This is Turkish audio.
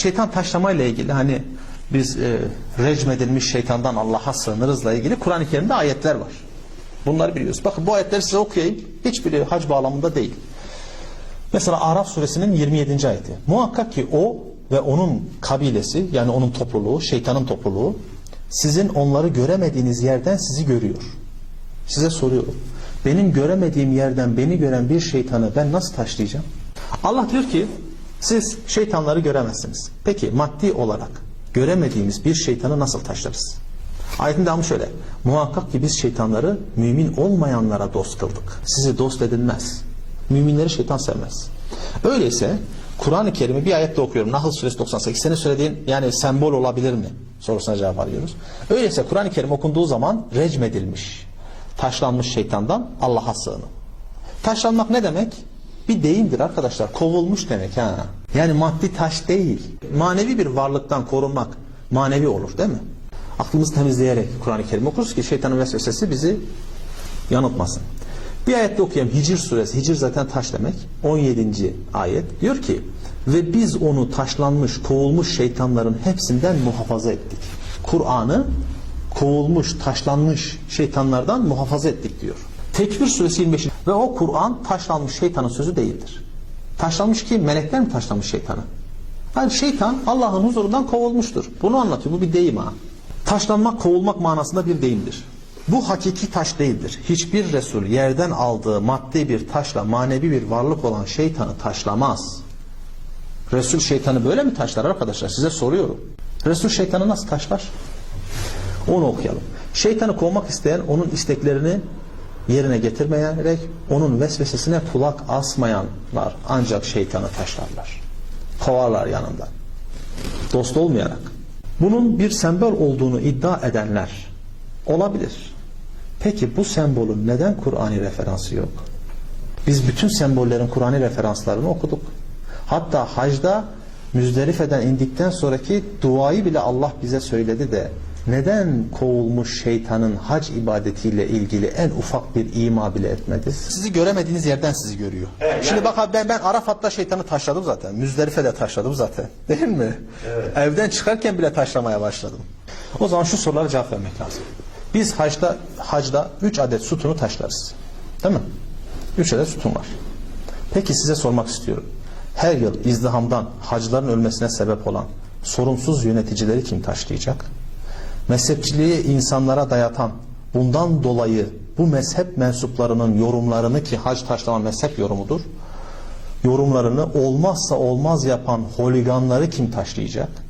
şeytan taşlamayla ilgili hani biz e, recmedilmiş şeytandan Allah'a sığınırızla ilgili Kur'an-ı Kerim'de ayetler var. Bunları biliyoruz. Bakın bu ayetleri size okuyayım. Hiçbiri hac bağlamında değil. Mesela Araf suresinin 27. ayeti. Muhakkak ki o ve onun kabilesi yani onun topluluğu, şeytanın topluluğu sizin onları göremediğiniz yerden sizi görüyor. Size soruyorum. Benim göremediğim yerden beni gören bir şeytanı ben nasıl taşlayacağım? Allah diyor ki siz şeytanları göremezsiniz. Peki maddi olarak göremediğimiz bir şeytanı nasıl taşlarız? Ayetin devamı şöyle. Muhakkak ki biz şeytanları mümin olmayanlara dost kıldık. Sizi dost edinmez. Müminleri şeytan sevmez. Öyleyse Kur'an-ı Kerim'i bir ayette okuyorum. Nahl suresi 98. Senin söylediğin yani sembol olabilir mi? Sorusuna cevap arıyoruz. Öyleyse Kur'an-ı Kerim okunduğu zaman recmedilmiş, taşlanmış şeytandan Allah'a sığının. Taşlanmak ne demek? Bir deyimdir arkadaşlar. Kovulmuş demek ha. Yani maddi taş değil. Manevi bir varlıktan korunmak manevi olur değil mi? Aklımızı temizleyerek Kur'an-ı Kerim okuruz ki şeytanın vesvesesi bizi yanıltmasın. Bir ayette okuyayım Hicr suresi. Hicr zaten taş demek. 17. ayet. Diyor ki ve biz onu taşlanmış, kovulmuş şeytanların hepsinden muhafaza ettik. Kur'an'ı kovulmuş, taşlanmış şeytanlardan muhafaza ettik diyor. Tekvir suresi 25. Ve o Kur'an taşlanmış şeytanın sözü değildir. Taşlanmış ki melekler mi taşlamış şeytanı? Hayır şeytan Allah'ın huzurundan kovulmuştur. Bunu anlatıyor. Bu bir deyim ha. Taşlanmak, kovulmak manasında bir deyimdir. Bu hakiki taş değildir. Hiçbir Resul yerden aldığı maddi bir taşla manevi bir varlık olan şeytanı taşlamaz. Resul şeytanı böyle mi taşlar arkadaşlar? Size soruyorum. Resul şeytanı nasıl taşlar? Onu okuyalım. Şeytanı kovmak isteyen onun isteklerini yerine getirmeyerek onun vesvesesine kulak asmayanlar ancak şeytanı taşlarlar. Kovarlar yanından. Dost olmayarak. Bunun bir sembol olduğunu iddia edenler olabilir. Peki bu sembolün neden Kur'an'i referansı yok? Biz bütün sembollerin Kur'an'i referanslarını okuduk. Hatta hacda Müzdelife'den indikten sonraki duayı bile Allah bize söyledi de neden kovulmuş şeytanın hac ibadetiyle ilgili en ufak bir ima bile etmedi? Sizi göremediğiniz yerden sizi görüyor. Evet, Şimdi yani- bak abi ben, ben Arafat'ta şeytanı taşladım zaten. Müzdelife'de taşladım zaten. Değil mi? Evden çıkarken bile taşlamaya başladım. O zaman şu sorulara cevap vermek lazım. Biz hacda, hacda 3 adet sütunu taşlarız. Değil mi? 3 adet sütun var. Peki size sormak istiyorum. Her yıl izdihamdan hacıların ölmesine sebep olan sorumsuz yöneticileri kim taşlayacak? Mezhepçiliği insanlara dayatan, bundan dolayı bu mezhep mensuplarının yorumlarını ki hac taşlama mezhep yorumudur, yorumlarını olmazsa olmaz yapan holiganları kim taşlayacak?